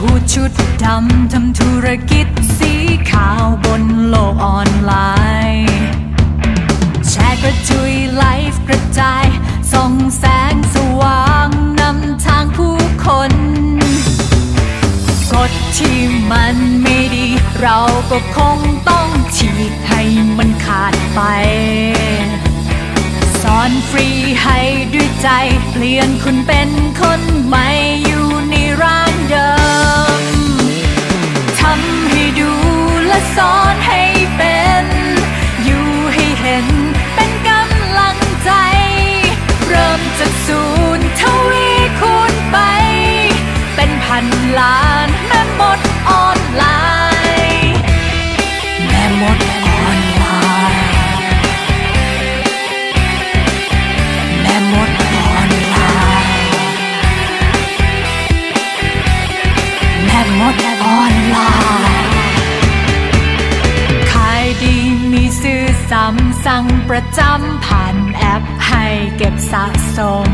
หูชุดดำทำธุรกิจสีขาวบนโลกออนไลน์ แชร์กระจุยไลฟ์กระจาย ส่องแสงสว่างนำทางผู้คน กฎที่มันไม่ดี เราก็คงต้องฉีกให้มันขาดไป สอนฟรีให้ด้วยใจ เปลี่ยนคุณเป็นคนใหม่ ประจำผ่านแอปให้เก็บสะสม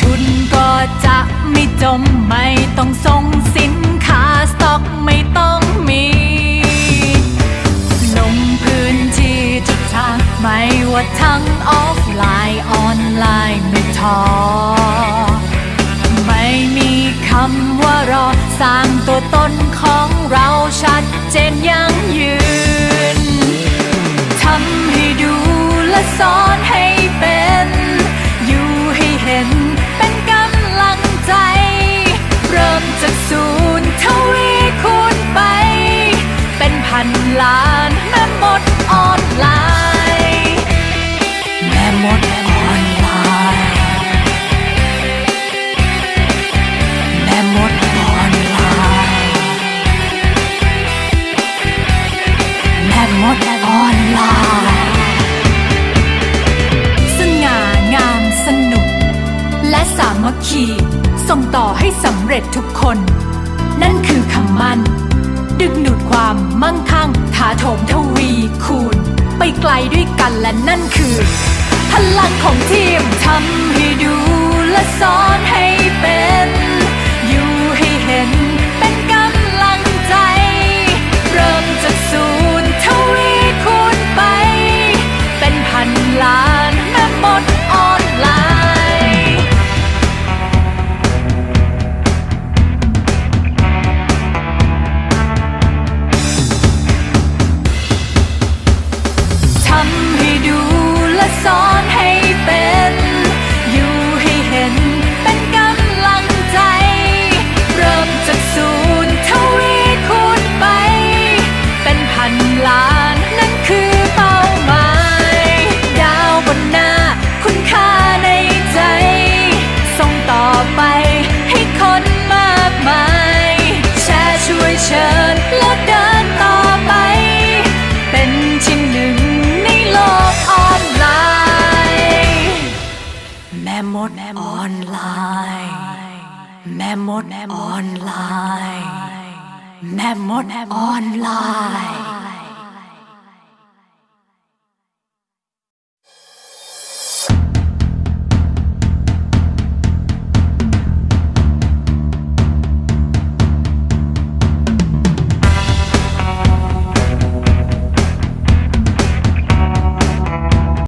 ทุนก็จะไม่จมไม่ต้องส่งสินค้าสต็อกไม่ต้องมีลงพื้นที่ทุกทางไม่ว่าทั้งออฟไลน์ออนไลน์ไม่ท้อไม่มีคำว่ารอสร้างตัวตนของเราชัดเจนยั่งยืน คี ส่งต่อให้สำเร็จทุกคน นั่นคือคำมั่น ดึงดูดความมั่งคั่งถาโถมทวีคูณ ไปไกลด้วยกันและนั่นคือ พลังของทีมทำให้ดู แม่มดออนไลน์ แม่มดออนไลน์